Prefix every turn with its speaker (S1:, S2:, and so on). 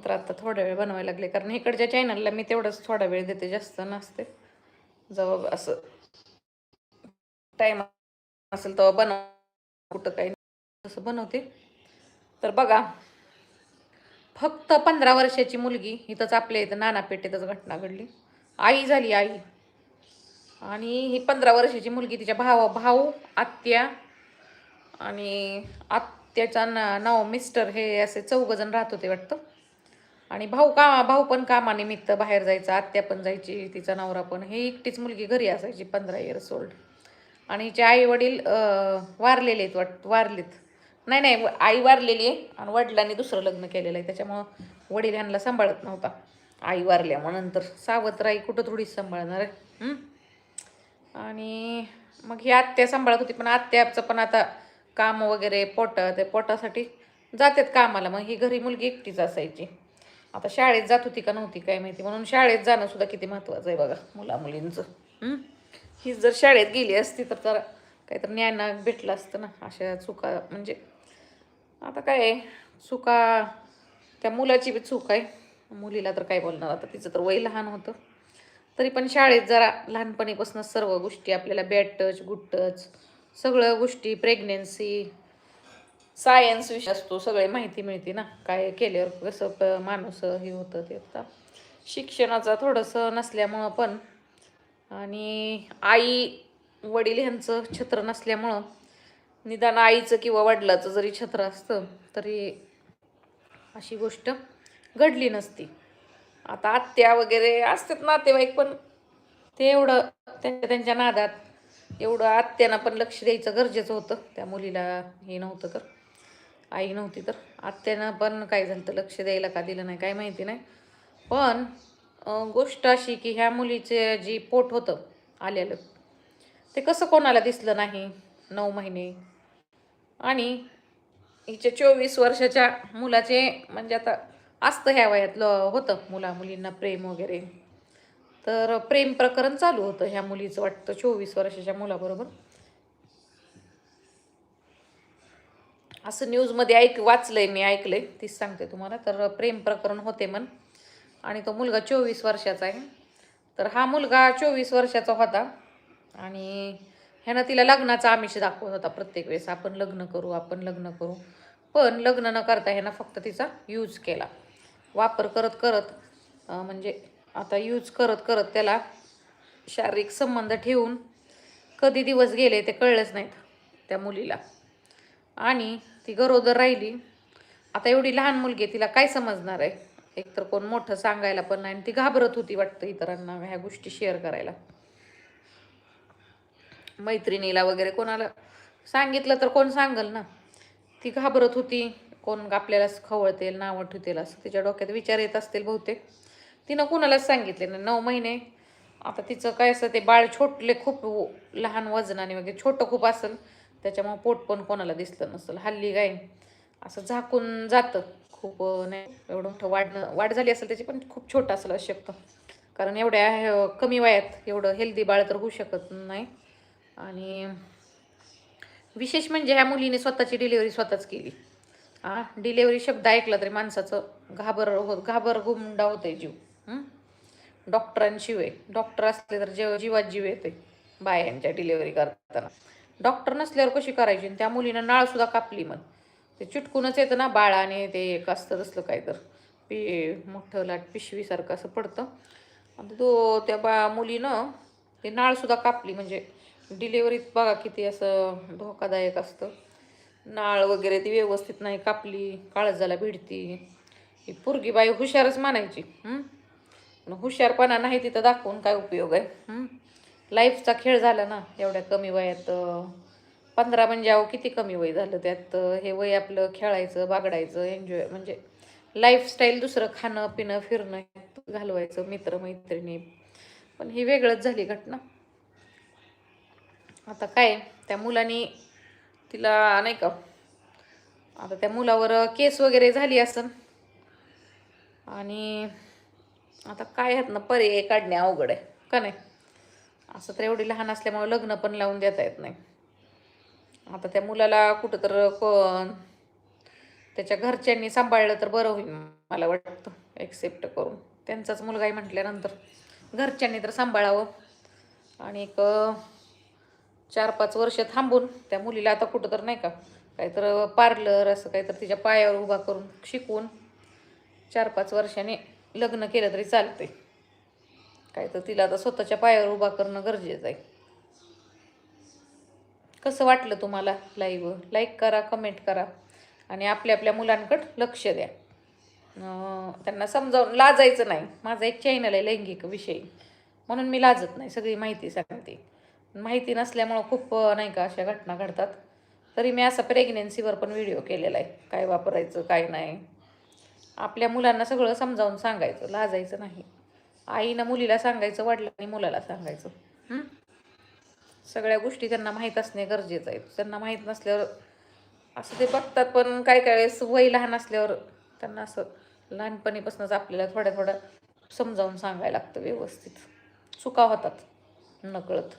S1: नंतर आता थोडा वेळ बनवायला लागले. कारण इकडच्या चॅनलला मी तेवढंच थोडा वेळ देते जास्त नसते. जवळ असं टाईम असेल तेव्हा बनव कुठं काही तसं बनवते. तर बघा फक्त पंधरा वर्षाची मुलगी इथंच आपल्या इथं नानापेठेतच घटना घडली. आई झाली आई. आणि ही पंधरा वर्षाची मुलगी तिच्या भावा भाऊ आत्या आणि आत्याचा ना नाव मिस्टर हे असे चौघजण राहत होते वाटतं. आणि भाऊ का भाऊ पण कामानिमित्त बाहेर जायचा आत्या पण जायची तिचा नवरा पण. हे एकटीच मुलगी घरी असायची पंधरा इयर्स ओल्ड आणि हिचे आई वडील वारलेले आहेत वाट वारलेत. नाही नाही व- आई वारलेली आहे आणि वडिलांनी दुसरं लग्न केलेलं आहे. त्याच्यामुळं वडील ह्यांना सांभाळत नव्हता. आई वारल्यामुळं नंतर. सावत्र आई कुठं थोडीच सांभाळणार आहे? आणि मग ही आत्या सांभाळत होती पण आत्याचं पण आता काम वगैरे पोट ते पोटासाठी जातात कामाला. मग ही घरी मुलगी एकटीच असायची. आता शाळेत जात होती का नव्हती काय माहिती. म्हणून शाळेत जाणं सुद्धा किती महत्त्वाचं आहे बघा मुला मुलींचं हं? ही जर शाळेत गेली असती तर जरा काहीतरी ज्ञान भेटलं असतं ना अशा चुका म्हणजे आता काय आहे, चुका त्या मुलाची बी चूक आहे. मुलीला तर काय बोलणार आता तिचं तर वय लहान होतं. तरी पण शाळेत जरा लहानपणीपासून सर्व गोष्टी आपल्याला बॅड टच गुड टच सगळ्या गोष्टी प्रेग्नेन्सी सायन्स विषय असतो सगळे माहिती मिळते ना. काय केल्यावर कसं प माणूस हे होतं ते आता शिक्षणाचा थोडंसं नसल्यामुळं पण. आणि आई वडील ह्यांचं छत्र नसल्यामुळं. निदान आईचं किंवा वडिलाचं जरी छत्र असतं तरी अशी गोष्ट घडली नसती. आता आत्या वगैरे असतात नातेवाईक पण. ते एवढं त्यांच्या त्यांच्या नादात. एवढं आत्यानं पण लक्ष द्यायचं गरजेचं होतं. त्या मुलीला हे नव्हतं तर आई नव्हती तर आत्यानं पण काय झालं तर लक्ष द्यायला का दिलं नाही काय माहिती नाही. पण गोष्ट अशी की ह्या मुलीचे जी पोट होतं आलेलं ते कसं कोणाला दिसलं नाही नऊ महिने. आणि हिच्या चोवीस वर्षाच्या मुलाचे म्हणजे आता असतं ह्या वयातलं होतं मुला मुलींना प्रेम वगैरे. तर प्रेम प्रकरण चालू होतं ह्या मुलीचं वाटतं चोवीस वर्षाच्या मुलाबरोबर. असं न्यूजमध्ये ऐक वाचलंय मी ऐकलंय. तीच सांगते तुम्हाला. तर प्रेम प्रकरण होते म्हण. आणि तो मुलगा चोवीस वर्षाचा आहे. तर हा मुलगा चोवीस वर्षाचा होता. आणि ह्यानं तिला लग्नाचा आमिष दाखवत होता प्रत्येक वेळेस. आपण लग्न करू आपण लग्न करू. पण लग्न न करता ह्यानं फक्त तिचा यूज केला. वापर करत करत म्हणजे आता यूज करत करत त्याला शारीरिक संबंध ठेवून कधी दिवस गेले ते कळलंच नाहीत त्या मुलीला. आणि ती गरोदर राहिली. आता एवढी लहान मुलगी आहे तिला काय समजणार आहे? एकतर कोण मोठं सांगायला पण नाही आणि ती घाबरत होती वाटतं इतरांना ह्या गोष्टी शेअर करायला. मैत्रिणीला वगैरे कोणाला सांगितलं तर कोण सांगल ना? ती घाबरत होती. कोण आपल्याला खवळतेल नावं ठेवतील असं तिच्या डोक्यात विचार येत असतील बहुतेक. तिनं कुणालाच सांगितले नाही. नऊ महिने. आता तिचं काय असं ते बाळ छोटले खूप लहान वजनाने वगैरे छोटं खूप असेल त्याच्यामुळं पोट पण कोणाला दिसलं नसेल. हल्ली काय असं झाकून जातं. खूप नाही एवढं मोठं वाढणं वाढ झाली असेल त्याची पण खूप छोटं असेल असू शकतं कारण एवढ्या कमी वयात एवढं हेल्दी बाळ तर होऊ शकत नाही. आणि विशेष म्हणजे ह्या मुलीने स्वतःची डिलिव्हरी स्वतःच केली. हां डिलेवरी शब्द ऐकला तरी माणसाचं घाबर हो घाबर गुंडा आहे जीव. डॉक्टरांशिवाय डॉक्टर असले तर जेव जीवात जीव येते बायांच्या डिलेवरी करताना. डॉक्टर नसल्यावर कशी करायची? आणि त्या मुलीनं नाळसुद्धा कापली मग. ते चिटकूनच येतं ना बाळाने ते एक असतं तसलं काय तर. पि मोठं लाट पिशवीसारखं असं पडतं. आणि तो त्या बा मुलीनं ते नाळसुद्धा कापली. म्हणजे डिलेवरीत बघा किती असं धोकादायक असतं. नाळ वगैरे ती व्यवस्थित नाही कापली काळजाला भिडती. ही पोरगी बाई हुशारच मानायची. हुशारपणा नाही तिथं दाखवून काय उपयोग आहे? लाईफचा खेळ झाला ना एवढ्या कमी वयात पंधरा म्हणजे अहो किती कमी वय झालं त्यात हे वय आपलं खेळायचं बागडायचं एन्जॉय म्हणजे लाईफस्टाईल दुसरं खाणं पिणं फिरणं घालवायचं मित्र मैत्रिणी पण ही वेगळंच झाली घटना. आता काय त्या मुलाने तिला नाही का आता त्या मुलावर केस वगैरे झाली असन. आणि आता काय आहेत ना पर्याय काढणे अवघड आहे का नाही? असं तर एवढी लहान असल्यामुळे लग्न पण लावून देता येत नाही. आता त्या मुलाला कुठं तर कोण त्याच्या घरच्यांनी सांभाळलं तर बरं होईल मला वाटतं एक्सेप्ट करून. त्यांचाच मुलगा आहे म्हटल्यानंतर. घरच्यांनी तर सांभाळावं. आणि एक चार पाच वर्ष थांबून त्या मुलीला आता कुठं तर नाही का काहीतर पार्लर असं काहीतर तिच्या पायावर उभा करून शिकवून चार पाच वर्षांनी लग्न केलं तरी चालतंय. काय तर तिला आता स्वतःच्या पायावर उभा करणं गरजेचं आहे. कसं वाटलं तुम्हाला लाईव्ह लाईक करा कमेंट करा. आणि आपल्या आपल्या मुलांकडं लक्ष द्या. त्यांना समजावून लाजायचं नाही. माझा एक चॅनल आहे लैंगिक विषयी. म्हणून मी लाजत नाही सगळी माहिती सांगते. माहिती नसल्यामुळं खूप नाही का अशा घटना घडतात. तरी मी असा प्रेग्नेन्सीवर पण व्हिडिओ केलेला आहे. काय वापरायचं काय नाही. आपल्या मुलांना सगळं समजावून सांगायचं. लाजायचं नाही. आईनं मुलीला सांगायचं वडिलांनी मुलाला सांगायचं? सगळ्या गोष्टी त्यांना माहीत असणे गरजेचं आहे. त्यांना माहीत नसल्यावर असं ते बघतात पण काय काय वेळेस वय लहान असल्यावर त्यांना असं लहानपणीपासूनच आपल्याला थोड्या थोड्या समजावून सांगायला लागतं व्यवस्थित. चुका होतात नकळत.